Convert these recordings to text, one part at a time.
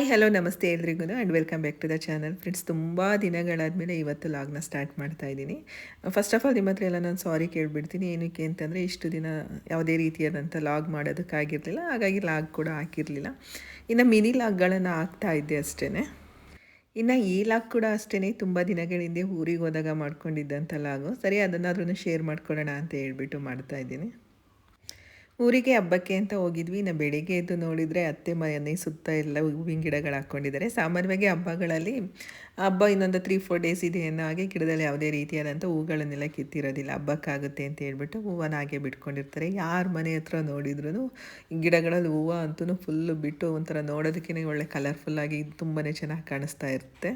Hi hello ನಮಸ್ತೆ ಎಲ್ರಿಗೂ and welcome back to the channel friends ತುಂಬ ದಿನಗಳಾದಮೇಲೆ ಇವತ್ತು ಲಾಗ್ನ ಸ್ಟಾರ್ಟ್ ಮಾಡ್ತಾ ಇದ್ದೀನಿ. ಫಸ್ಟ್ ಆಫ್ ಆಲ್ ನಿಮ್ಮ ಹತ್ರ ಎಲ್ಲ ನಾನು ಸಾರಿ ಕೇಳಿಬಿಡ್ತೀನಿ. ಏನಕ್ಕೆ ಅಂತಂದರೆ, ಇಷ್ಟು ದಿನ ಯಾವುದೇ ರೀತಿಯಾದಂಥ ಲಾಗ್ ಮಾಡೋದಕ್ಕಾಗಿರಲಿಲ್ಲ ಹಾಗಾಗಿ ಲಾಗ್ ಕೂಡ ಹಾಕಿರಲಿಲ್ಲ. ಇನ್ನು ಮಿನಿ ಲಾಗ್ಗಳನ್ನು ಹಾಕ್ತಾ ಇದ್ದೆ ಅಷ್ಟೇ ಇನ್ನು ಈ ಲಾಗ್ ಕೂಡ ಅಷ್ಟೇ ತುಂಬ ದಿನಗಳ ಹಿಂದೆ ಊರಿಗೆ ಹೋದಾಗ ಮಾಡ್ಕೊಂಡಿದ್ದಂಥ ಲಾಗು ಸರಿ ಅದನ್ನಾದ್ರೂ ಶೇರ್ ಮಾಡ್ಕೊಳ್ಳೋಣ ಅಂತ ಹೇಳ್ಬಿಟ್ಟು ಮಾಡ್ತಾ ಇದ್ದೀನಿ. ಊರಿಗೆ ಹಬ್ಬಕ್ಕೆ ಅಂತ ಹೋಗಿದ್ವಿ. ನಾ ಬೆಳಿಗ್ಗೆ ಎದ್ದು ನೋಡಿದರೆ ಅತ್ತೆ ಮನೆ ಸುತ್ತ ಎಲ್ಲ ಹೂವಿನ ಗಿಡಗಳು ಹಾಕ್ಕೊಂಡಿದ್ದಾರೆ ಸಾಮಾನ್ಯವಾಗಿ ಹಬ್ಬಗಳಲ್ಲಿ ಹಬ್ಬ ಇನ್ನೊಂದು ತ್ರೀ ಫೋರ್ ಡೇಸ್ ಇದೆ ಅನ್ನೋ ಹಾಗೆ ಗಿಡದಲ್ಲಿ ಯಾವುದೇ ರೀತಿಯಾದಂಥ ಹೂಗಳನ್ನೆಲ್ಲ ಕಿತ್ತಿರೋದಿಲ್ಲ. ಹಬ್ಬಕ್ಕಾಗುತ್ತೆ ಅಂತ ಹೇಳ್ಬಿಟ್ಟು ಹೂವನ್ನ ಹಾಗೆ ಬಿಟ್ಕೊಂಡಿರ್ತಾರೆ. ಯಾರ ಮನೆ ಹತ್ರ ನೋಡಿದ್ರು ಗಿಡಗಳಲ್ಲಿ ಹೂವು ಅಂತೂ ಫುಲ್ಲು ಬಿಟ್ಟು ಒಂಥರ ನೋಡೋದಕ್ಕೇ ಒಳ್ಳೆ ಕಲರ್ಫುಲ್ಲಾಗಿ ತುಂಬಾ ಚೆನ್ನಾಗಿ ಕಾಣಿಸ್ತಾ ಇರುತ್ತೆ.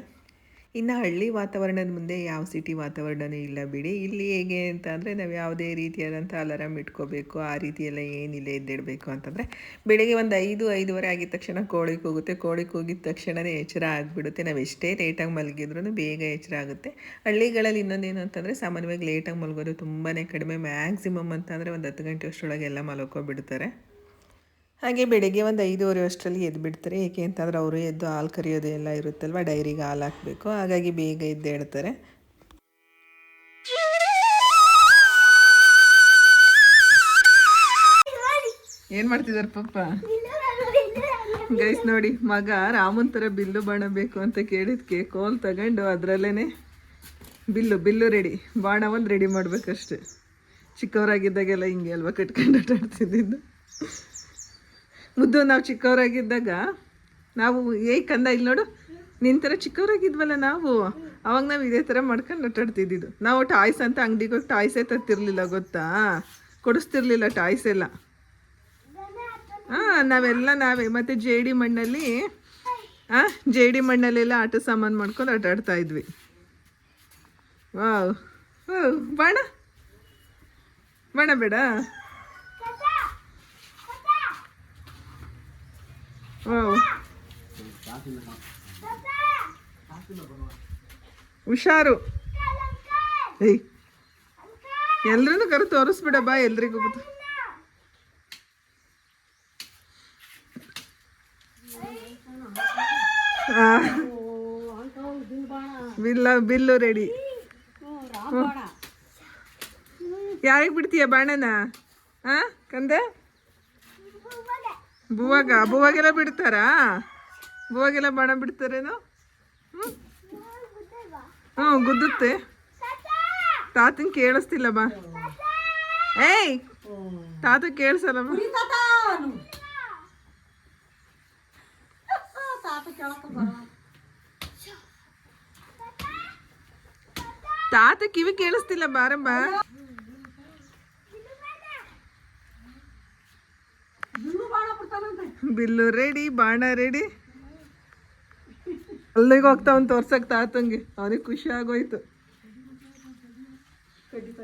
ಇನ್ನು ಹಳ್ಳಿ ವಾತಾವರಣದ ಮುಂದೆ ಯಾವ ಸಿಟಿ ವಾತಾವರಣವೂ ಇಲ್ಲ ಬಿಡಿ. ಇಲ್ಲಿ ಹೇಗೆ ಅಂತ ಅಂದರೆ ನಾವು ಯಾವುದೇ ರೀತಿಯಾದಂಥ ಅಲಾರಾಮ್ ಇಟ್ಕೋಬೇಕು, ಆ ರೀತಿಯೆಲ್ಲ ಏನಿಲ್ಲ ಎದ್ದಿಡಬೇಕು ಅಂತಂದರೆ ಬೆಳಗ್ಗೆ ಒಂದು ಐದು, ಐದುವರೆ ಆಗಿದ ತಕ್ಷಣ ಕೋಳಿ ಹೋಗುತ್ತೆ. ಕೋಳಿಗೆ ಹೋಗಿದ ತಕ್ಷಣವೇ ಎಚ್ಚರ ಆಗಿಬಿಡುತ್ತೆ. ನಾವು ಎಷ್ಟೇ ಲೇಟಾಗಿ ಮಲಗಿದ್ರೂ ಬೇಗ ಎಚ್ಚರ ಆಗುತ್ತೆ. ಹಳ್ಳಿಗಳಲ್ಲಿ ಇನ್ನೊಂದೇನು ಅಂತಂದರೆ ಸಾಮಾನ್ಯವಾಗಿ ಲೇಟಾಗಿ ಮಲಗೋದು ತುಂಬಾ ಕಡಿಮೆ. ಮ್ಯಾಕ್ಸಿಮಮ್ ಅಂತಂದರೆ ಒಂದು ಹತ್ತು ಗಂಟೆ ಅಷ್ಟರೊಳಗೆ ಎಲ್ಲ ಮಲ್ಕೊಬಿಡ್ತಾರೆ ಹಾಗೆ ಬೆಳಗ್ಗೆ ಒಂದು ಐದೂವರೆ ಅಷ್ಟರಲ್ಲಿ ಎದ್ದು ಬಿಡ್ತಾರೆ. ಏಕೆ ಅಂತಂದ್ರೆ ಅವರು ಎದ್ದು ಹಾಲು ಕರಿಯೋದು ಎಲ್ಲ ಇರುತ್ತಲ್ವ? ಡೈರಿಗೆ ಹಾಲು ಹಾಕಬೇಕು. ಹಾಗಾಗಿ ಬೇಗ ಎದ್ದು ಹೇಳ್ತಾರೆ. ಏನು ಮಾಡ್ತಿದ್ದಾರೆ ಪಪ್ಪ? ಗೈಸ್ ನೋಡಿ, ಮಗ ರಾಮನ್ ಥರ ಬಿಲ್ಲು ಬಾಣ ಬೇಕು ಅಂತ ಕೇಳಿದ್ಕೆ ಕೋಲ್ ತಗೊಂಡು ಅದರಲ್ಲೇ ಬಿಲ್ಲು ಬಿಲ್ಲು ರೆಡಿ ಬಾಣ ಒಂದು ರೆಡಿ ಮಾಡಬೇಕಷ್ಟೆ. ಚಿಕ್ಕವರಾಗಿದ್ದಾಗೆಲ್ಲ ಹಿಂಗೆ ಅಲ್ವಾ ಕಟ್ಕೊಂಡು ಆಟ ಆಡ್ತಿದ್ದಿದ್ದು ಮುದ್ದು ನಾವು ಚಿಕ್ಕವರಾಗಿದ್ದಾಗ ನಾವು ಏ ಕಂದ, ಇಲ್ಲಿ ನೋಡು. ನಿನ್ನ ಥರ ಚಿಕ್ಕವರಾಗಿದ್ವಲ್ಲ ನಾವು. ಅವಾಗ ನಾವು ಇದೇ ಥರ ಮಾಡ್ಕೊಂಡು ಆಟಾಡ್ತಿದ್ದಿದ್ದು ನಾವು ಟಾಯ್ಸ್ ಅಂತ ಅಂಗಡಿಗೆ ಹೋಗಿ ಟಾಯ್ಸೇ ತತ್ತಿರಲಿಲ್ಲ ಗೊತ್ತಾ? ಕೊಡಿಸ್ತಿರ್ಲಿಲ್ಲ ಟಾಯ್ಸ್ ಎಲ್ಲ. ಹಾಂ ನಾವೆಲ್ಲ ನಾವೇ. ಮತ್ತು ಜೇಡಿ ಮಣ್ಣಲ್ಲಿ ಹಾಂ ಜೇಡಿ ಮಣ್ಣಲ್ಲೆಲ್ಲ ಆಟ ಸಾಮಾನು ಮಾಡ್ಕೊಂಡು ಆಟ ಆಡ್ತಾ ಇದ್ವಿ. ವಾವ್. ಬಾಣ. ಬಾಣ ಬೇಡ. ಹುಷಾರು. ಏಯ್. ಎಲ್ರೂ ಕರೆ ತೋರಿಸ್ಬಿಡ ಬಾ, ಎಲ್ರಿಗೂ. ಬಿಲ್ಲ, ಬಿಲ್ಲು ರೆಡಿ ಯಾರಿಗೆ ಬಿಡ್ತೀಯ ಬಾಣನ? ಹಾಂ ಕಂದೆ? ಬುವಾಗ ಬುವಾಗೆಲ್ಲ ಬಿಡ್ತಾರಾ? ಬುವಾಗೆಲ್ಲ ಬಾಣ ಬಿಡ್ತಾರೇನು? ಹ್ಞೂ ಗುದ್ದುತ್ತೆ. ತಾತನ್ ಕೇಳಿಸ್ತಿಲ್ಲ ಬಾ. ಏಯ್! ತಾತ ಕೇಳಿಸಲ್ಲ ತಾತ! ಕಿವಿ ಕೇಳಿಸ್ತಿಲ್ಲ ಬಾರಮ್ಮ ಬಿಲ್ಲು ರೆಡಿ ಬಾಣ ರೆಡಿ ಅಲ್ಲಿಗೆ ಹೋಗ್ತಾವನ್ ತೋರ್ಸಕ್ ತಾತಂಗೆ. ಅವನಿಗೆ ಖುಷಿ ಆಗೋಯ್ತು.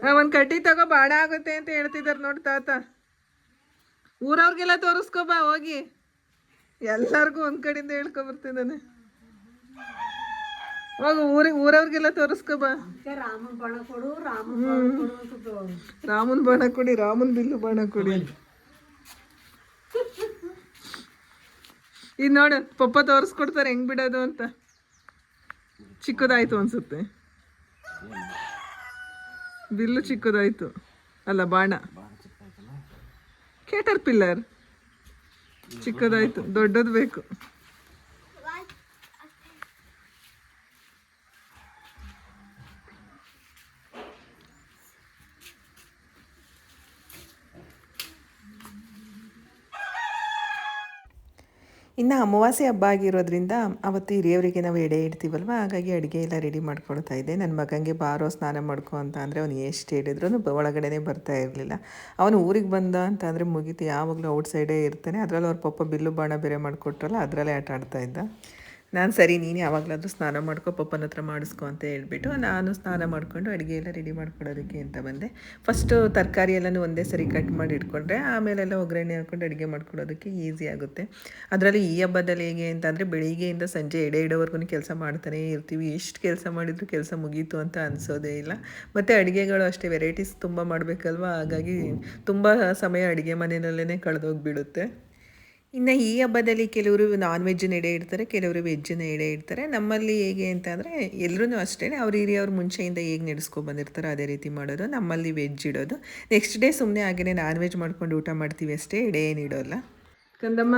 ಆ, ಒಂದ್ ಕಟ್ಟಿ ತಗೋ ಬಾಣ ಆಗುತ್ತೆ ಅಂತ ಹೇಳ್ತಿದಾರ ನೋಡಿ ತಾತ. ಊರವ್ರಿಗೆಲ್ಲ ತೋರಿಸ್ಕೊಬಾ ಹೋಗಿ. ಎಲ್ಲರಿಗೂ ಒಂದ್ ಕಡೆಯಿಂದ ಹೇಳ್ಕೊಬರ್ತಿದ್ದಾನೆ ಹೋಗು ಊರಿಗೆ ಊರವ್ರಿಗೆಲ್ಲ ತೋರಿಸ್ಕೊ ಬಾ. ರಾಮನ್ ಬಾಣ ಕೊಡು ರಾಮನ್ ಬಣ ಕೊಡು ಅಂತ ರಾಮನ್ ಬಾಣ ಕೊಡಿ ರಾಮನ್ ಬಿಲ್ಲು ಬಾಣ ಕೊಡಿ. ಇದು ನೋಡು, ಪಪ್ಪ ತೋರಿಸ್ಕೊಡ್ತಾರೆ, ಹೆಂಗ್ ಬಿಡೋದು ಅಂತ. ಚಿಕ್ಕದಾಯ್ತು ಅನ್ಸುತ್ತೆ. ಬಿಲ್ಲು ಚಿಕ್ಕದಾಯ್ತು. ಅಲ್ಲ, ಬಾಣ. ಕೇಟರ್ ಪಿಲ್ಲರ್ ಚಿಕ್ಕದಾಯ್ತು, ದೊಡ್ಡದು ಬೇಕು. ಇನ್ನು ಅಮಾವಾಸ್ಯೆ ಹಬ್ಬ ಆಗಿರೋದ್ರಿಂದ ಅವತ್ತು ಹಿರಿಯವರಿಗೆ ನಾವು ಎಡೆ ಇಡ್ತೀವಲ್ವ? ಹಾಗಾಗಿ ಅಡುಗೆ ಎಲ್ಲ ರೆಡಿ ಮಾಡ್ಕೊಳ್ತಾ ಇದ್ದೆ. ನನ್ನ ಮಗನಿಗೆ ಬಾರೋ ಸ್ನಾನ ಮಾಡ್ಕೊ ಅಂತ ಅಂದರೆ ಅವನು ಎಷ್ಟು ಹೇಳಿದ್ರು ಒಳಗಡೆನೇ ಬರ್ತಾ ಇರಲಿಲ್ಲ. ಅವನು ಊರಿಗೆ ಬಂದ ಅಂತ ಅಂದರೆ ಮುಗೀತು. ಯಾವಾಗಲೂ ಔಟ್ಸೈಡೇ ಇರ್ತಾನೆ. ಅದರಲ್ಲಿ ಅವ್ರ ಪಪ್ಪ ಬಿಲ್ಲು ಬಾಣ ಬೇರೆ ಮಾಡಿಕೊಟ್ರಲ್ಲ, ಅದರಲ್ಲೇ ಆಟ ಆಡ್ತಾ ಇದ್ದ. ನಾನು ಸರಿ, ನೀನು ಯಾವಾಗಲಾದರೂ ಸ್ನಾನ ಮಾಡ್ಕೊ, ಪಪ್ಪನ ಹತ್ರ ಮಾಡಿಸ್ಕೊ ಅಂತ ಹೇಳ್ಬಿಟ್ಟು ನಾನು ಸ್ನಾನ ಮಾಡಿಕೊಂಡು ಅಡುಗೆ ಎಲ್ಲ ರೆಡಿ ಮಾಡ್ಕೊಳ್ಳೋದಕ್ಕೆ ಅಂತ ಬಂದೆ. ಫಸ್ಟು ತರಕಾರಿ ಎಲ್ಲನೂ ಒಂದೇ ಸರಿ ಕಟ್ ಮಾಡಿ ಇಟ್ಕೊಂಡ್ರೆ, ಆಮೇಲೆಲ್ಲ ಒಗ್ಗರಣೆ ಹಾಕ್ಕೊಂಡು ಅಡುಗೆ ಮಾಡ್ಕೊಳ್ಳೋದಕ್ಕೆ ಈಸಿ ಆಗುತ್ತೆ. ಅದರಲ್ಲಿ ಈ ಹಬ್ಬದಲ್ಲಿ ಹೇಗೆ ಅಂತಂದರೆ ಬೆಳಿಗ್ಗೆಯಿಂದ ಸಂಜೆ ಎಡೆ ಇಡೋವರೆಗೂ ಕೆಲಸ ಮಾಡ್ತಾನೆ ಇರ್ತೀವಿ. ಎಷ್ಟು ಕೆಲಸ ಮಾಡಿದರೂ ಕೆಲಸ ಮುಗೀತು ಅಂತ ಅನಿಸೋದೇ ಇಲ್ಲ. ಮತ್ತು ಅಡುಗೆಗಳು ಅಷ್ಟೇ ವೆರೈಟೀಸ್ ತುಂಬ ಮಾಡಬೇಕಲ್ವ? ಹಾಗಾಗಿ ತುಂಬ ಸಮಯ ಅಡುಗೆ ಮನೆಯಲ್ಲೇ ಕಳೆದೋಗ್ಬಿಡುತ್ತೆ. ಇನ್ನು ಈ ಹಬ್ಬದಲ್ಲಿ ಕೆಲವರು ನಾನ್ ವೆಜ್ಜನ್ನು ಎಡೆ ಇಡ್ತಾರೆ, ಕೆಲವರು ವೆಜ್ಜನ್ನು ಎಡೆ ಇಡ್ತಾರೆ. ನಮ್ಮಲ್ಲಿ ಹೇಗೆ ಅಂತಂದರೆ ಎಲ್ಲರೂ ಅಷ್ಟೇ, ಅವ್ರ ಹಿರಿಯವ್ರ ಮುಂಚೆಯಿಂದ ಹೇಗೆ ನಡೆಸ್ಕೊ ಬಂದಿರ್ತಾರೋ ಅದೇ ರೀತಿ ಮಾಡೋದು. ನಮ್ಮಲ್ಲಿ ವೆಜ್ ಇಡೋದು. ನೆಕ್ಸ್ಟ್ ಡೇ ಸುಮ್ಮನೆ ಹಾಗೆಯೇ ನಾನ್ ವೆಜ್ ಮಾಡ್ಕೊಂಡು ಊಟ ಮಾಡ್ತೀವಿ ಅಷ್ಟೇ, ಎಡೆ ಏನು ಇಡೋಲ್ಲ. ಕಂದಮ್ಮ,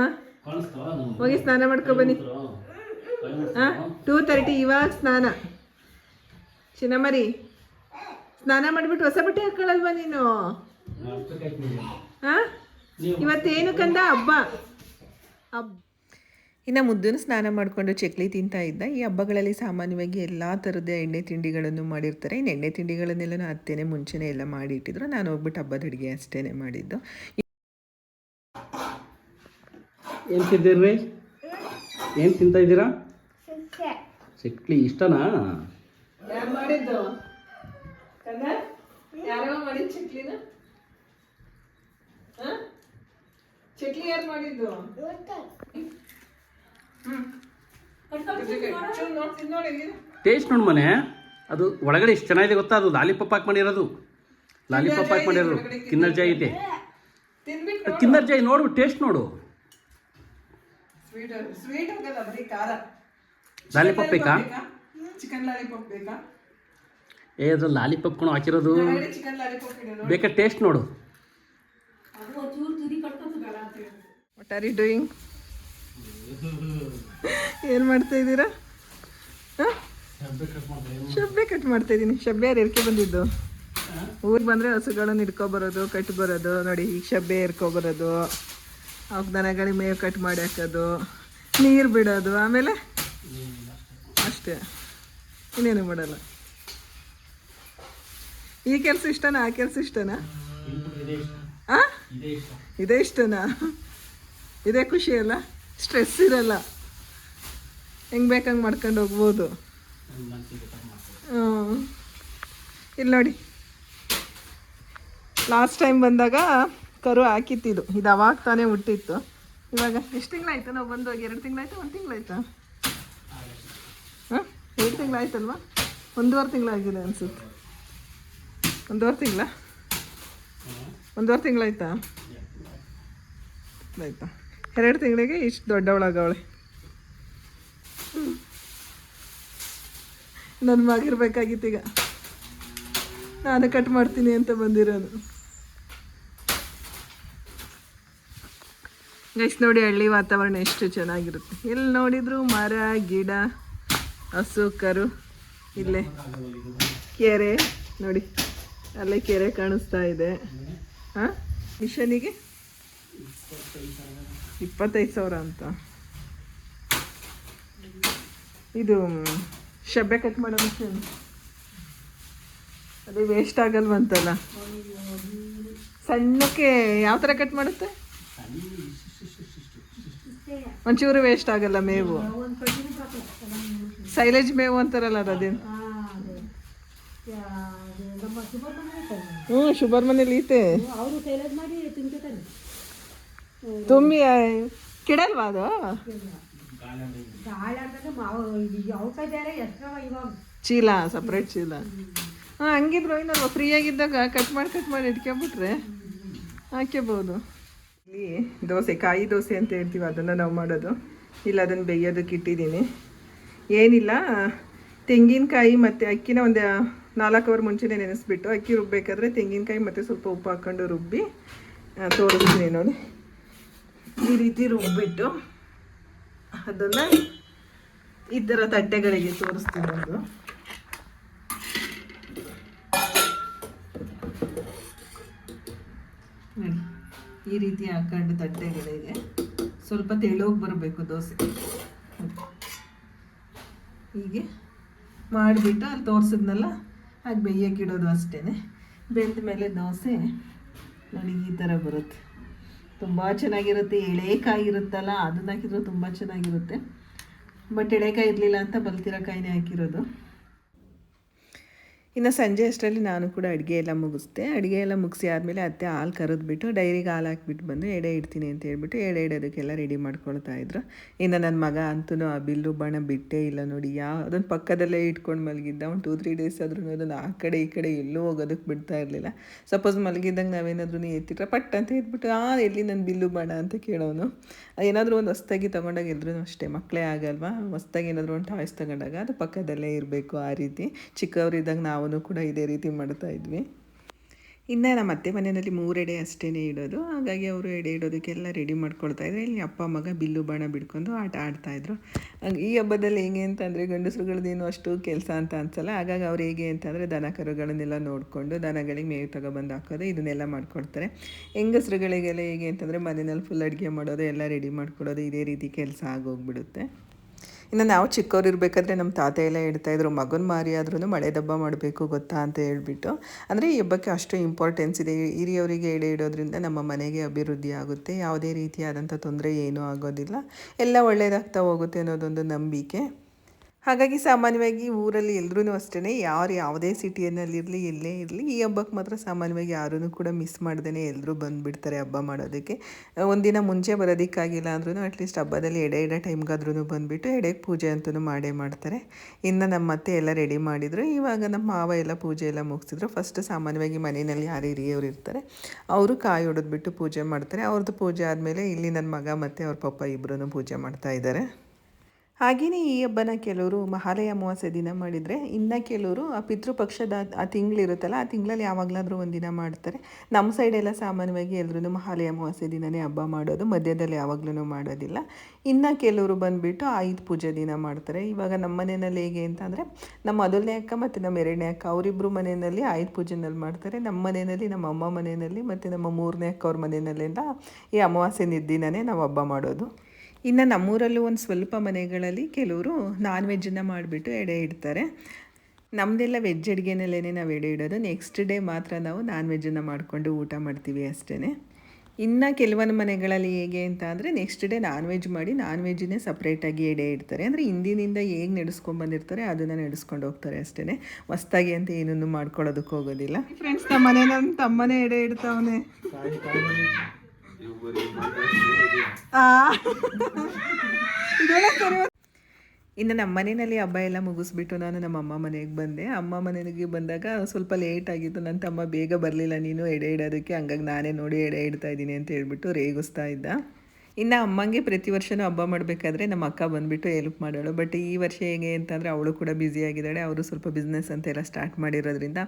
ಹೋಗಿ ಸ್ನಾನ ಮಾಡ್ಕೊಬನ್ನಿ ಹಾಂ ಟೂ ತರ್ಟಿ ಇವಾಗ ಸ್ನಾನ. ಚಿನ್ನಮರಿ ಸ್ನಾನ ಮಾಡಿಬಿಟ್ಟು ಹೊಸ ಬಟ್ಟೆ ಹಾಕೊಳ್ಳಲ್ವಾ ನೀನು? ಹಾಂ ಇವತ್ತೇನು ಕಂದ ಹಬ್ಬ? ಹಬ್ಬ ಇನ್ನು ಮುದ್ದನ್ನು ಸ್ನಾನ ಮಾಡಿಕೊಂಡು ಚಕ್ಲಿ ತಿಂತಾ ಇದ್ದ. ಈ ಹಬ್ಬಗಳಲ್ಲಿ ಸಾಮಾನ್ಯವಾಗಿ ಎಲ್ಲ ಥರದ ಎಣ್ಣೆ ತಿಂಡಿಗಳನ್ನು ಮಾಡಿರ್ತಾರೆ. ಇನ್ನು ಎಣ್ಣೆ ತಿಂಡಿಗಳನ್ನೆಲ್ಲ ನಾನು ಅತ್ತೇನೆ ಮುಂಚೆನೇ ಎಲ್ಲ ಮಾಡಿ ಇಟ್ಟಿದ್ರು. ನಾನು ಹೋಗ್ಬಿಟ್ಟು ಹಬ್ಬದ ಅಡುಗೆ ಅಷ್ಟೇ ಮಾಡಿದ್ದು. ಏನು ತಿಂತೀರಿ ಏನು ತಿಂತಾ ಇದ್ದೀರಾ? ಚಕ್ಲಿ ಇಷ್ಟನಾ? ಯಾರು ಮಾಡಿದ್ದು. ಯಾರೋ ಮಾಡಿದ ಚಕ್ಲಿನ? ಚಕ್ಲಿ ಯಾರು ಮಾಡಿದ್ದು? ಟೇಸ್ಟ್ ನೋಡು ಮನೆ. ಅದು ಒಳಗಡೆ ಎಷ್ಟು ಚೆನ್ನಾಗಿದೆ ಗೊತ್ತಾ? ಅದು ಲಾಲಿಪಾಪ್ ಹಾಕಿ ಮಾಡಿರೋದು. ಲಾಲಿಪಾಪ್ ಹಾಕಿ ಮಾಡಿರೋದು. ಕಿನ್ನರ್ ಜಾಯ್ ಇದೆ ತಿನ್ಬಿಟ್ಟು ಕಿನ್ನರ್ ಜಾಯ್ ನೋಡು ಟೇಸ್ಟ್ ನೋಡು. ಲಾಲಿಪಾಪ್ ಬೇಕಾ? ಚಿಕನ್ ಲಾಲಿಪಾಪ್ ಬೇಕಾ? ಏ ಅದು ಲಾಲಿಪಾಪ್ ಕೂಡ ಹಾಕಿರೋದು. ಬೇಕಾ ಟೇಸ್ಟ್ ನೋಡು. ವಾಟ್ ಆರ್ ಯು ಡೂಯಿಂಗ್ ಏನು ಮಾಡ್ತಾ ಇದ್ದೀರಾ? ಶಬ್ಬೆ ಕಟ್ ಮಾಡ್ತಾ ಇದ್ದೀನಿ. ಶಬ್ಬೆ ಯಾರು ಎರ್ಕೆ ಬಂದಿದ್ದು? ಊರಿಗೆ ಬಂದರೆ ಹಸುಗಳನ್ನು ಹಿಡ್ಕೊ ಬರೋದು ಕಟ್ ಬರೋದು. ನೋಡಿ ಈಗ ಶಬ್ಬೆ ಎರ್ಕೊ ಬರೋದು. ಅವ್ಕೆ ದನಗಳಿಗೆ ಮೇವು ಕಟ್ ಮಾಡಿ ಹಾಕೋದು. ನೀರು ಬಿಡೋದು. ಆಮೇಲೆ? ಅಷ್ಟೇ. ಇನ್ನೇನು ಮಾಡಲ್ಲ. ಈ ಕೆಲಸ ಇಷ್ಟನಾ? ಆ ಕೆಲಸ ಇಷ್ಟನಾ? ಆ? ಇದೇ ಇಷ್ಟನಾ? ಇದೇ ಖುಷಿ ಅಲ್ಲ? ಸ್ಟ್ರೆಸ್ ಇರಲ್ಲ. ಹೆಂಗೆ ಬೇಕಂಗೆ ಮಾಡ್ಕೊಂಡು ಹೋಗ್ಬೋದು. ಹ್ಮ್. ಇಲ್ಲಿ ನೋಡಿ. ಲಾಸ್ಟ್ ಟೈಮ್ ಬಂದಾಗ ಕರು ಹಾಕಿತ್ತಿದ್ದು. ಇದು ಅವಾಗ ತಾನೇ ಹುಟ್ಟಿತ್ತು. ಇವಾಗ ಎಷ್ಟು ತಿಂಗಳಾಯ್ತು? ನಾವು ಬಂದೋಗಿ ಎರಡು ತಿಂಗಳಾಯ್ತು, ಒಂದು ತಿಂಗಳಾಯ್ತಾ? ಹಾಂ ಎರಡು ತಿಂಗಳಾಯ್ತಲ್ವಾ? ಒಂದೂವರೆ ತಿಂಗಳಾಗಿದೆ ಅನ್ಸುತ್ತೆ. ಒಂದೂವರೆ ತಿಂಗಳ? ಒಂದೂವರೆ ತಿಂಗಳಾಯ್ತಾ? ಆಯ್ತಾ. ಎರಡು ತಿಂಗಳಿಗೆ ಇಷ್ಟು ದೊಡ್ಡವಳಾಗವಳೆ. ನನ್ನ ಮಗಿರ್ಬೇಕಾಗಿತ್ತು ಈಗ. ನಾನು ಕಟ್ ಮಾಡ್ತೀನಿ ಅಂತ ಬಂದಿರೋನು ಗೈಸ್ ನೋಡಿ ಹಳ್ಳಿ ವಾತಾವರಣ ಎಷ್ಟು ಚೆನ್ನಾಗಿರುತ್ತೆ. ಎಲ್ಲಿ ನೋಡಿದ್ರು ಮರ, ಗಿಡ ಹಸು ಕರು ಇಲ್ಲೇ ಕೆರೆ, ನೋಡಿ, ಅಲ್ಲೇ ಕೆರೆ ಕಾಣಿಸ್ತಾ ಇದೆ. ಹಾಂ? ಮಿಷನಿಗೆ? ಇಪ್ಪತ್ತೈದು ಸಾವಿರ ಅಂತ. ಇದು ಶಬ್ಬೆ ಕಟ್ ಮಾಡೋ ಮಿಷನ್ ಅದೇ ವೇಸ್ಟ್ ಆಗಲ್ವಂತಲ್ಲ ಸಣ್ಣಕ್ಕೆ ಯಾವ ಥರ ಕಟ್ ಮಾಡುತ್ತೆ? ಒಂಚೂರು ವೇಸ್ಟ್ ಆಗಲ್ಲ ಮೇವು. ಸೈಲೇಜ್ ಮೇವು ಅಂತಾರಲ್ಲ ಅದು ಅದೇನು? ಹ್ಞೂ ಶುಭರ್ ಮನೇಲಿ ಐತೆ ಅವರು ಸೇಲೆಡ್ ಮಾಡಿ ತಿಂತಿರ್ತಾರೆ ತುಂಬಿ ಕೆಡಲ್ವಾ ಅದು? ಚೀಲ ಸಪ್ರೇಟ್ ಚೀಲ. ಹಾಂ ಹಂಗಿದ್ರು ಏನಲ್ವ ಫ್ರೀ ಆಗಿದ್ದಾಗ ಕಟ್ ಮಾಡಿ ಕಟ್ ಮಾಡಿ ಇಟ್ಕೊಂಬಿಟ್ರೆ ಹಾಕ್ಕೋಬೋದು ಇಲ್ಲಿ ದೋಸೆ ಕಾಯಿ ದೋಸೆ ಅಂತ ಹೇಳ್ತೀವಿ ಅದನ್ನು ನಾವು ಮಾಡೋದು. ಇಲ್ಲ ಅದನ್ನು ಬೇಯೋದಕ್ಕೆ ಇಟ್ಟಿದ್ದೀನಿ. ಏನಿಲ್ಲ ತೆಂಗಿನಕಾಯಿ ಮತ್ತು ಅಕ್ಕಿನ ಒಂದು ನಾಲ್ಕು ಅವರ್ ಮುಂಚೆನೇ ನೆನೆಸ್ಬಿಟ್ಟು ಅಕ್ಕಿ ರುಬ್ಬೇಕಾದ್ರೆ ತೆಂಗಿನಕಾಯಿ ಮತ್ತು ಸ್ವಲ್ಪ ಉಪ್ಪು ಹಾಕ್ಕೊಂಡು ರುಬ್ಬಿ ತೋರಿಸ್ತೀನಿ ನೋಡಿ. ಈ ರೀತಿ ರುಬ್ಬಿಟ್ಟು ಅದನ್ನು ಈ ಥರ ತಟ್ಟೆಗಳಿಗೆ ತೋರಿಸ್ತಿರೋದು. ಈ ರೀತಿ ಹಾಕೊಂಡು ತಟ್ಟೆಗಳಿಗೆ ಸ್ವಲ್ಪ ತೆಳೋಗಿ ಬರಬೇಕು ದೋಸೆ. ಹೀಗೆ ಮಾಡಿಬಿಟ್ಟು ಅಲ್ಲಿ ತೋರಿಸಿದ್ನಲ್ಲ, ಹಾಗೆ ಬೇಯಕ್ಕಿಡೋದು ಅಷ್ಟೇ ಬೆಂದ ಮೇಲೆ ದೋಸೆ ನನಗೆ ಈ ಥರ ಬರುತ್ತೆ. ತುಂಬ ಚೆನ್ನಾಗಿರುತ್ತೆ ಎಳೆಕಾಯಿ ಇರುತ್ತಲ್ಲ ಅದನ್ನ ಹಾಕಿದ್ರು ತುಂಬ ಚೆನ್ನಾಗಿರುತ್ತೆ. ಬಟ್ ಎಳೆಕಾಯಿ ಇರಲಿಲ್ಲ ಅಂತ ಬಲ್ತಿರೋ ಕಾಯಿನೇ ಹಾಕಿರೋದು. ಇನ್ನು ಸಂಜೆ ಅಷ್ಟರಲ್ಲಿ ನಾನು ಕೂಡ ಅಡುಗೆ ಎಲ್ಲ ಮುಗಿಸ್ದೆ. ಅಡುಗೆ ಎಲ್ಲ ಮುಗಿಸಿ ಆದಮೇಲೆ ಅತ್ತೆ ಹಾಲು ಕರೆದ್ಬಿಟ್ಟು ಡೈರಿಗೆ ಹಾಲು ಹಾಕ್ಬಿಟ್ಟು ಬಂದು ಎಡೆ ಇಡ್ತೀನಿ ಅಂತ ಹೇಳ್ಬಿಟ್ಟು ಎಡೆ ಇಡೋದಕ್ಕೆಲ್ಲ ರೆಡಿ ಮಾಡ್ಕೊಳ್ತಾ ಇದ್ರು. ಇನ್ನು ನನ್ನ ಮಗ ಅಂತೂ ಆ ಬಿಲ್ಲು ಬಾಣ ಬಿಟ್ಟೇ ಇಲ್ಲ ನೋಡಿ. ಯಾವ ಅದನ್ನು ಪಕ್ಕದಲ್ಲೇ ಇಟ್ಕೊಂಡು ಮಲಗಿದ್ದ. ಒಂದು ಟೂ ತ್ರೀ ಡೇಸ್ ಆದ್ರೂ ಅದನ್ನು ಆ ಕಡೆ, ಈ ಕಡೆ ಎಲ್ಲೂ ಹೋಗೋದಕ್ಕೆ ಬಿಡ್ತಾ ಇರಲಿಲ್ಲ. ಸಪೋಸ್ ಮಲಗಿದ್ದಂಗೆ ನಾವೇನಾದ್ರೂ ಎತ್ತಿಟ್ರೆ ಪಟ್ ಅಂತ ಹೇಳ್ಬಿಟ್ಟು ಆ, ಎಲ್ಲಿ ನನ್ನ ಬಿಲ್ಲು ಬಾಣ ಅಂತ ಕೇಳೋನು. ಏನಾದರೂ ಒಂದು ಹೊಸ್ದಾಗಿ ತೊಗೊಂಡಾಗ ಎಲ್ಲರೂ ಅಷ್ಟೇ. ಮಕ್ಕಳೇ ಆಗಲ್ವಾ? ಹೊಸ್ದಾಗಿ ಏನಾದರೂ ಒಂದು ಟಾಯ್ಸ್ ತಗೊಂಡಾಗ ಅದು ಪಕ್ಕದಲ್ಲೇ ಇರಬೇಕು ಆ ರೀತಿ. ಚಿಕ್ಕವರಿದ್ದಾಗ ನಾವು ಕೂಡ ಇದೇ ರೀತಿ ಮಾಡ್ತಾ ಇದ್ವಿ. ಇನ್ನು ನಮ್ಮ ಅತ್ತೆ ಮನೆಯಲ್ಲಿ ಮೂರೆಡೆ ಅಷ್ಟೇ ಇಡೋದು. ಹಾಗಾಗಿ ಅವರು ಎಡೆ ಇಡೋದಕ್ಕೆಲ್ಲ ರೆಡಿ ಮಾಡ್ಕೊಳ್ತಾ ಇದ್ರು. ಇಲ್ಲಿ ಅಪ್ಪ, ಮಗ ಬಿಲ್ಲು ಬಾಣ ಬಿಡ್ಕೊಂಡು ಆಟ ಆಡ್ತಾಯಿದ್ರು ಈ ಹಬ್ಬದಲ್ಲಿ ಹೇಗೆ ಅಂತಂದರೆ ಗಂಡಸರುಗಳದ್ದೇನು ಅಷ್ಟು ಕೆಲಸ ಅಂತ ಅನ್ಸಲ್ಲ. ಹಾಗಾಗಿ ಅವ್ರು ಹೇಗೆ ಅಂತಂದರೆ ದನ ಕರುಗಳನ್ನೆಲ್ಲ ನೋಡಿಕೊಂಡು ದನಗಳಿಗೆ ಮೇವು ತಗೊಬಂದು ಹಾಕೋದು, ಇದನ್ನೆಲ್ಲ ಮಾಡ್ಕೊಡ್ತಾರೆ. ಹೆಂಗಸ್ರುಗಳಿಗೆಲ್ಲ ಹೇಗೆ ಅಂತಂದರೆ ಮನೆಯಲ್ಲಿ ಫುಲ್ ಅಡುಗೆ ಮಾಡೋದು, ಎಲ್ಲ ರೆಡಿ ಮಾಡ್ಕೊಡೋದು, ಇದೇ ರೀತಿ ಕೆಲಸ ಆಗೋಗ್ಬಿಡುತ್ತೆ. ಇನ್ನು ನಾವು ಚಿಕ್ಕವ್ರು ಇರಬೇಕಾದ್ರೆ ನಮ್ಮ ತಾತ ಎಲ್ಲ ಹೇಳ್ತಾಯಿದ್ರು ಮಗನ ಮಾರಿ ಆದ್ರೂ ಮಳೆ ದಬ್ಬ ಮಾಡಬೇಕು ಗೊತ್ತಾ? ಅಂತ ಹೇಳ್ಬಿಟ್ಟು. ಅಂದರೆ ಈ ಹಬ್ಬಕ್ಕೆ ಅಷ್ಟು ಇಂಪಾರ್ಟೆನ್ಸ್ ಇದೆ. ಹಿರಿಯವರಿಗೆ ಎಡೆ ಇಡೋದ್ರಿಂದ ನಮ್ಮ ಮನೆಗೆ ಅಭಿವೃದ್ಧಿ ಆಗುತ್ತೆ. ಯಾವುದೇ ರೀತಿಯಾದಂಥ ತೊಂದರೆ ಏನೂ ಆಗೋದಿಲ್ಲ. ಎಲ್ಲ ಒಳ್ಳೆಯದಾಗ್ತಾ ಹೋಗುತ್ತೆ ಅನ್ನೋದೊಂದು ನಂಬಿಕೆ. ಹಾಗಾಗಿ ಸಾಮಾನ್ಯವಾಗಿ ಊರಲ್ಲಿ ಎಲ್ಲರೂ ಅಷ್ಟೇ ಯಾರು ಯಾವುದೇ ಸಿಟಿಯಲ್ಲಿರಲಿ, ಎಲ್ಲೇ ಇರಲಿ, ಈ ಹಬ್ಬಕ್ಕೆ ಮಾತ್ರ ಸಾಮಾನ್ಯವಾಗಿ ಯಾರೂ ಕೂಡ ಮಿಸ್ ಮಾಡ್ದೇ ಎಲ್ಲರೂ ಬಂದುಬಿಡ್ತಾರೆ ಹಬ್ಬ ಮಾಡೋದಕ್ಕೆ. ಒಂದಿನ ಮುಂಚೆ ಬರೋದಕ್ಕಾಗಿಲ್ಲ ಅಂದ್ರೂ ಅಟ್ಲೀಸ್ಟ್ ಹಬ್ಬದಲ್ಲಿ ಎಡೆ ಎಡೆ ಟೈಮ್ಗಾದ್ರೂ ಬಂದುಬಿಟ್ಟು ಎಡೆಗೆ ಪೂಜೆ ಅಂತೂ ಮಾಡೇ ಮಾಡ್ತಾರೆ. ಇನ್ನು ನಮ್ಮ ಅತ್ತೆ ಎಲ್ಲ ರೆಡಿ ಮಾಡಿದರು. ಇವಾಗ ನಮ್ಮ ಮಾವ ಎಲ್ಲ ಪೂಜೆ ಎಲ್ಲ ಮುಗಿಸಿದ್ರು. ಫಸ್ಟ್ ಸಾಮಾನ್ಯವಾಗಿ ಮನೆಯಲ್ಲಿ ಯಾರು ಹಿರಿಯವರು ಇರ್ತಾರೆ, ಅವರು ಕಾಯಿ ಹೊಡೆದ್ಬಿಟ್ಟು ಪೂಜೆ ಮಾಡ್ತಾರೆ. ಅವ್ರದ್ದು ಪೂಜೆ ಆದಮೇಲೆ ಇಲ್ಲಿ ನನ್ನ ಮಗ ಮತ್ತು ಅವ್ರ ಪಪ್ಪ ಇಬ್ಬರೂ ಪೂಜೆ ಮಾಡ್ತಾ ಇದ್ದಾರೆ ಹಾಗೆಯೇ ಈ ಹಬ್ಬನ ಕೆಲವರು ಮಹಾಲಯ ಅಮಾವಾಸ್ಯ ದಿನ ಮಾಡಿದರೆ, ಇನ್ನು ಕೆಲವರು ಆ ಪಿತೃಪಕ್ಷದ ಆ ತಿಂಗಳಿರುತ್ತಲ್ಲ ಆ ತಿಂಗಳಲ್ಲಿ ಯಾವಾಗಲಾದರೂ ಒಂದಿನ ಮಾಡ್ತಾರೆ. ನಮ್ಮ ಸೈಡೆಲ್ಲ ಸಾಮಾನ್ಯವಾಗಿ ಎಲ್ಲರೂ ಮಹಾಲಯ ಅಮಾವಾಸ್ಯ ದಿನವೇ ಹಬ್ಬ ಮಾಡೋದು, ಮಧ್ಯದಲ್ಲಿ ಯಾವಾಗಲೂ ಮಾಡೋದಿಲ್ಲ. ಇನ್ನು ಕೆಲವರು ಬಂದುಬಿಟ್ಟು ಆಯುಧ ಪೂಜೆ ದಿನ ಮಾಡ್ತಾರೆ. ಇವಾಗ ನಮ್ಮ ಮನೆಯಲ್ಲಿ ಹೇಗೆ ಅಂತಂದರೆ ನಮ್ಮ ಮೊದಲನೇ ಅಕ್ಕ ಮತ್ತು ನಮ್ಮ ಎರಡನೇ ಅಕ್ಕ ಅವರಿಬ್ಬರು ಮನೆಯಲ್ಲಿ ಆಯುಧ ಪೂಜೆನಲ್ಲಿ ಮಾಡ್ತಾರೆ. ನಮ್ಮ ಮನೆಯಲ್ಲಿ, ನಮ್ಮ ಅಮ್ಮ ಮನೆಯಲ್ಲಿ ಮತ್ತು ನಮ್ಮ ಮೂರನೇ ಅಕ್ಕ ಅವ್ರ ಮನೆಯಲ್ಲೆಲ್ಲ ಈ ಅಮಾವಾಸ್ಯೆ ದಿನನೇ ನಾವು ಹಬ್ಬ ಮಾಡೋದು. ಇನ್ನು ನಮ್ಮೂರಲ್ಲೂ ಒಂದು ಸ್ವಲ್ಪ ಮನೆಗಳಲ್ಲಿ ಕೆಲವರು ನಾನ್ ವೆಜ್ಜನ್ನು ಮಾಡಿಬಿಟ್ಟು ಎಡೆ ಇಡ್ತಾರೆ. ನಮ್ಮದೆಲ್ಲ ವೆಜ್ ಅಡುಗೆನಲ್ಲೇ ನಾವು ಎಡೆ ಇಡೋದು. ನೆಕ್ಸ್ಟ್ ಡೇ ಮಾತ್ರ ನಾವು ನಾನ್ ವೆಜ್ಜನ್ನು ಮಾಡಿಕೊಂಡು ಊಟ ಮಾಡ್ತೀವಿ ಅಷ್ಟೇ ಇನ್ನು ಕೆಲವೊಂದು ಮನೆಗಳಲ್ಲಿ ಹೇಗೆ ಅಂತ ಅಂದರೆ ನೆಕ್ಸ್ಟ್ ಡೇ ನಾನ್ ವೆಜ್ ಮಾಡಿ ನಾನ್ ವೆಜ್ಜನ್ನೇ ಸಪ್ರೇಟಾಗಿ ಎಡೆ ಇಡ್ತಾರೆ. ಅಂದರೆ ಹಿಂದಿನಿಂದ ಹೇಗೆ ನಡೆಸ್ಕೊಂಡು ಬಂದಿರ್ತಾರೆ ಅದನ್ನು ನಡೆಸ್ಕೊಂಡು ಹೋಗ್ತಾರೆ ಅಷ್ಟೇ ಹೊಸ್ದಾಗಿ ಅಂತ ಏನನ್ನು ಮಾಡ್ಕೊಳ್ಳೋದಕ್ಕೆ ಹೋಗೋದಿಲ್ಲ. ಫ್ರೆಂಡ್ಸ್ ನಮ್ಮ ಮನೆ ನಮ್ಮ ತಮ್ಮನೇ ಎಡೆ ಇಡ್ತಾವನೆ. ಇನ್ನು ನಮ್ಮ ಮನೆಯಲ್ಲಿ ಹಬ್ಬ ಎಲ್ಲ ಮುಗಿಸ್ಬಿಟ್ಟು ನಾನು ನಮ್ಮ ಅಮ್ಮ ಮನೆಗೆ ಬಂದೆ. ಅಮ್ಮ ಮನೆಗೆ ಬಂದಾಗ ಸ್ವಲ್ಪ ಲೇಟ್ ಆಗಿತ್ತು. ನನ್ನ ತಮ್ಮ ಬೇಗ ಬರಲಿಲ್ಲ. ನೀನು ಎಡೆ ಇಡೋದಕ್ಕೆ. ಹಂಗಾಗಿ ನಾನೇ ನೋಡಿ ಎಡೆ ಇಡ್ತಾ ಇದ್ದೀನಿ ಅಂತ ಹೇಳ್ಬಿಟ್ಟು ರೇಗಿಸ್ತಾ ಇದ್ದ. ಇನ್ನು ಅಮ್ಮಂಗೆ ಪ್ರತಿ ವರ್ಷವೂ ಹಬ್ಬ ಮಾಡಬೇಕಾದ್ರೆ ನಮ್ಮ ಅಕ್ಕ ಬಂದುಬಿಟ್ಟು ಹೆಲ್ಪ್ ಮಾಡೋಳು. ಬಟ್ ಈ ವರ್ಷ ಹೇಗೆ ಅಂತಂದರೆ ಅವಳು ಕೂಡ ಬ್ಯುಸಿಯಾಗಿದ್ದಾಳೆ ಅವರು ಸ್ವಲ್ಪ ಬಿಸ್ನೆಸ್ ಅಂತೆಲ್ಲ ಸ್ಟಾರ್ಟ್ ಮಾಡಿರೋದ್ರಿಂದ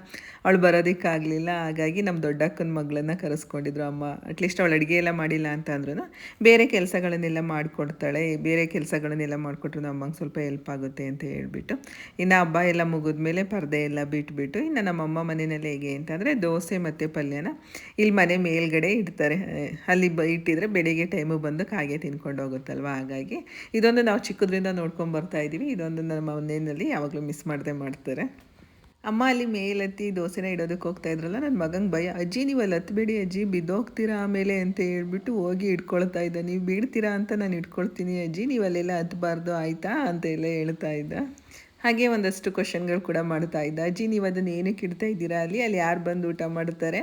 ಅವಳು ಬರೋದಕ್ಕಾಗಲಿಲ್ಲ. ಹಾಗಾಗಿ ನಮ್ಮ ದೊಡ್ಡಕ್ಕನ ಮಗಳನ್ನ ಕರೆಸ್ಕೊಂಡಿದ್ರು. ಅಮ್ಮ ಅಟ್ಲೀಸ್ಟ್ ಅವಳು ಅಡುಗೆ ಎಲ್ಲ ಮಾಡಿಲ್ಲ ಅಂತ ಅಂದ್ರೂ ಬೇರೆ ಕೆಲಸಗಳನ್ನೆಲ್ಲ ಮಾಡಿಕೊಡ್ತಾಳೆ. ಬೇರೆ ಕೆಲಸಗಳನ್ನೆಲ್ಲ ಮಾಡಿಕೊಟ್ರು ನಮ್ಮ ಅಮ್ಮಂಗೆ ಸ್ವಲ್ಪ ಹೆಲ್ಪ್ ಆಗುತ್ತೆ ಅಂತ ಹೇಳಿಬಿಟ್ಟು ಇನ್ನು ಹಬ್ಬ ಎಲ್ಲ ಮುಗಿದ್ಮೇಲೆ ಪರದೆ ಎಲ್ಲ ಬಿಟ್ಬಿಟ್ಟು ಇನ್ನು ನಮ್ಮ ಅಮ್ಮ ಮನೆಯಲ್ಲಿ ಹೇಗೆ ಅಂತಂದರೆ ದೋಸೆ ಮತ್ತು ಪಲ್ಯನ ಇಲ್ಲಿ ಮನೆ ಮೇಲ್ಗಡೆ ಇಡ್ತಾರೆ. ಅಲ್ಲಿ ಬ ಇಟ್ಟಿದ್ರೆ ಬೆಳಿಗ್ಗೆ ಟೈಮು ಬಂದು ಕಾಗೆ ತಿನ್ಕೊಂಡು ಹೋಗುತ್ತಲ್ವ? ಹಾಗಾಗಿ ಇದೊಂದು ನಾವು ಚಿಕ್ಕದ್ರಿಂದ ನೋಡ್ಕೊಂಡು ಬರ್ತಾ ಇದ್ದೀವಿ ಇದೊಂದು ನಮ್ಮ ಮನೆಯಲ್ಲಿ ಯಾವಾಗಲೂ ಮಿಸ್ ಮಾಡದೆ ಮಾಡ್ತಾರೆ. ಅಮ್ಮ ಅಲ್ಲಿ ಮೇಲತ್ತಿ ದೋಸೆನ ಇಡೋದಕ್ಕೆ ಹೋಗ್ತಾ ಇದ್ರಲ್ಲ ನನ್ನ ಮಗಂಗೆ ಭಯ. ಅಜ್ಜಿ, ನೀವು ಅಲ್ಲಿ ಹತ್ಬೇಡಿ ಅಜ್ಜಿ, ಬಿದ್ದೋಗ್ತೀರಾ ಆಮೇಲೆ? ಅಂತ ಹೇಳ್ಬಿಟ್ಟು ಹೋಗಿ ಇಟ್ಕೊಳ್ತಾ ಇದ್ದ. ನೀವು ಬೀಳ್ತೀರಾ ಅಂತ ನಾನು ಇಟ್ಕೊಳ್ತೀನಿ ಅಜ್ಜಿ, ನೀವು ಅಲ್ಲೆಲ್ಲ ಹತ್ತಬಾರ್ದು ಆಯಿತಾ? ಅಂತ ಎಲ್ಲ ಹೇಳ್ತಾ ಇದ್ದ. ಹಾಗೆ ಒಂದಷ್ಟು ಕ್ವಶನ್ಗಳು ಕೂಡ ಮಾಡ್ತಾ ಇದ್ದ. ಅಜ್ಜಿ ನೀವು ಅದನ್ನು ಏನಕ್ಕೆ ಇಡ್ತಾ ಇದ್ದೀರಾ? ಅಲ್ಲಿ ಅಲ್ಲಿ ಯಾರು ಬಂದು ಊಟ ಮಾಡ್ತಾರೆ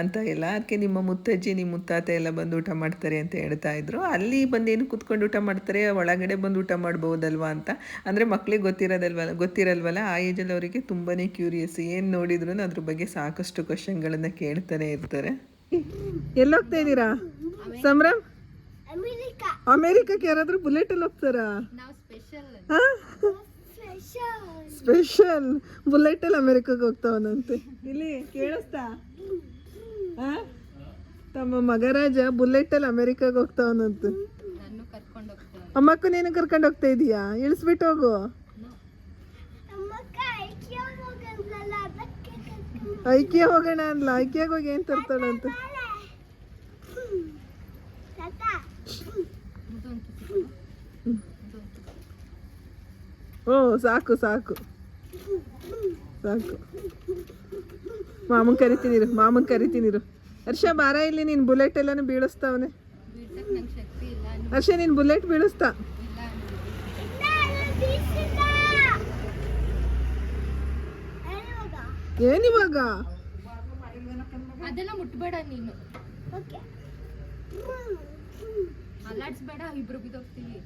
ಅಂತ ಎಲ್ಲ. ಅದಕ್ಕೆ ನಿಮ್ಮ ಮುತ್ತಜ್ಜಿ ನಿಮ್ಮ ಮುತ್ತಾತ ಎಲ್ಲ ಬಂದು ಊಟ ಮಾಡ್ತಾರೆ ಅಂತ ಹೇಳ್ತಾ ಇದ್ರು. ಅಲ್ಲಿ ಬಂದು ಏನು ಕುತ್ಕೊಂಡು ಊಟ ಮಾಡ್ತಾರೆ ಒಳಗಡೆ ಬಂದು ಊಟ ಮಾಡ್ಬೋದಲ್ವಾ ಅಂತ. ಅಂದರೆ ಮಕ್ಕಳಿಗೆ ಗೊತ್ತಿರೋದಲ್ವಲ್ಲ ಗೊತ್ತಿರಲ್ವಲ್ಲ ಆ ಏಜಲ್ಲಿ ಅವರಿಗೆ ತುಂಬಾ ಕ್ಯೂರಿಯಸ್ ಏನು ನೋಡಿದ್ರು ಅದ್ರ ಬಗ್ಗೆ ಸಾಕಷ್ಟು ಕ್ವಶನ್ಗಳನ್ನು ಕೇಳ್ತಾನೆ ಇರ್ತಾರೆ. ಎಲ್ಲೋಗ್ತಾ ಇದ್ದೀರಾ? ಸಂಭ್ರಮ್? ಅಮೇರಿಕಕ್ಕೆ ಯಾರಾದರೂ ಬುಲೆಟಲ್ಲಿ ಹೋಗ್ತಾರಾ? ಸ್ಪೆಷಲ್ ಬುಲೆಟಲ್ಲಿ ಅಮೆರಿಕಕ್ಕೆ ಹೋಗ್ತಾವನಂತೆ. ಇಲ್ಲಿ ಕೇಳಿಸ್ತಾ? ತಮ್ಮ ಮಗರಾಜ ಬುಲೆಟಲ್ಲಿ ಅಮೆರಿಕಾಗೆ ಹೋಗ್ತಾವನಂತೆ. ಅಮ್ಮಕ್ಕ ನೀನು ಕರ್ಕೊಂಡು ಹೋಗ್ತಾ ಇದೀಯಾ? ಇಳಿಸ್ಬಿಟ್ಟು ಹೋಗು. ಐಕ್ಯ ಹೋಗೋಣ ಅನ್ಲ ಐಕ್ಯಾಗ ಹೋಗಿ ಏನ್ ತರ್ತಾಳಂತೆ? ಓ ಸಾಕು ಸಾಕು. ಸಾಕು. ಮಾಮನ್ ಕರಿತೀನಿರು ಮಾಮನ್ ಕರಿತೀನಿರು ಹರ್ಷ ಬಾರ ಇಲ್ಲಿ ನೀನು ಬುಲೆಟ್ ಎಲ್ಲಾನು ಬೀಳಿಸ್ತಾವನೆ. ಹರ್ಷ ನೀನು ಬುಲೆಟ್ ಬೀಳಿಸ್ತಾ. ಏನಿವಾಗ ಅದೆಲ್ಲ ಮುಟ್ಬೇಡ ನೀನು. ಅಲ್ಲಾಡ್ಸ್ಬೇಡ ಇಬ್ರು ಬಿದ್ದೋಗ್ತೀವಿ.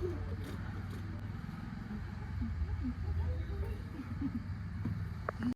Thank you.